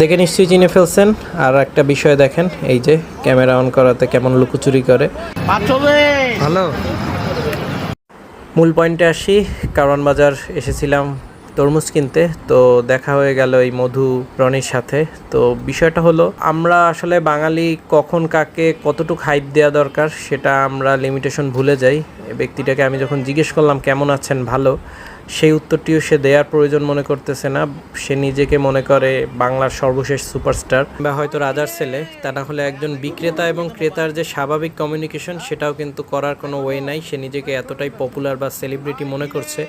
দেখে নিশ্চয়ই চিনে ফেলছেন। আর একটা বিষয় দেখেন এই যে ক্যামেরা অন করাতে কেমন লুকোচুরি করে। হ্যালো। মূল পয়েন্টে আসি কারণ বাজার এসেছিলাম তরমুজ কিনতে তো দেখা হয়ে গেল এই মধু রনির সাথে। তো বিষয়টা হলো আমরা আসলে বাঙালি কখন কাকে কতটুকু হাইপ দেওয়া দরকার সেটা আমরা লিমিটেশন ভুলে যাই। ব্যক্তিটাকে আমি যখন জিজ্ঞেস করলাম কেমন আছেন? ভালো? সেই উত্তরটিও সে দেওয়ার প্রয়োজন মনে করতেছে না। সে নিজেকে মনে করে বাংলার সর্বশেষ সুপারস্টার বা হয়তো রাজার ছেলে। তা না হলে একজন বিক্রেতা এবং ক্রেতার যে স্বাভাবিক কমিউনিকেশন সেটাও কিন্তু করার কোনো ওয়ে নাই। সে নিজেকে এতটাই পপুলার বা সেলিব্রিটি মনে করছে।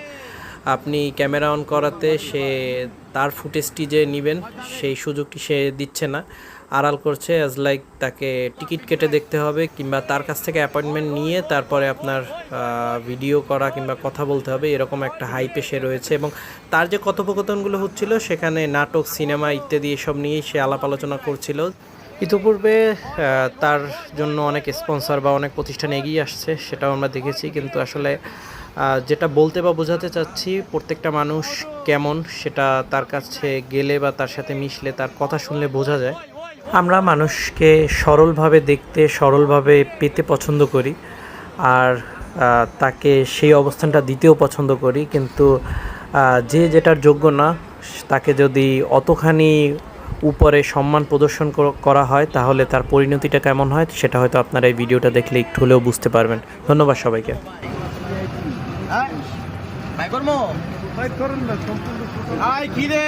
আপনি ক্যামেরা অন করাতে সে তার ফুটেজটি যে নেবেন, সেই সুযোগটি সে দিচ্ছে না। আড়াল করছে অ্যাজ লাইক তাকে টিকিট কেটে দেখতে হবে কিংবা তার কাছ থেকে অ্যাপয়েন্টমেন্ট নিয়ে তারপরে আপনার ভিডিও করা কিংবা কথা বলতে হবে, এরকম একটা হাইপে সে রয়েছে এবং তার যে কথোপকথনগুলো হচ্ছিল, সেখানে নাটক, সিনেমা ইত্যাদি এসব নিয়েই সে আলাপ আলোচনা করছিল। ইতিপূর্বে তার জন্য অনেক স্পন্সর বা অনেক প্রতিষ্ঠান এগিয়ে আসছে, সেটাও আমরা দেখেছি, কিন্তু আসলে যেটা বলতে বা বোঝাতে চাচ্ছি, প্রত্যেকটা মানুষ কেমন সেটা তার কাছে গেলে বা তার সাথে মিশলে তার কথা শুনলে বোঝা যায়। আমরা মানুষকে সরলভাবে দেখতে, সরলভাবে পেতে পছন্দ করি আর তাকে সেই অবস্থানটা দিতেও পছন্দ করি। কিন্তু যে যেটার যোগ্য না, তাকে যদি অতখানি উপরে সম্মান প্রদর্শন করা হয়, তাহলে তার পরিণতিটা কেমন হয়, সেটা হয়তো আপনারা এই ভিডিওটা দেখলে একটু হলেও বুঝতে পারবেন। ধন্যবাদ সবাইকে। ভাই কর্ম? ভাই করেন না সম্পূর্ণ আই কি রে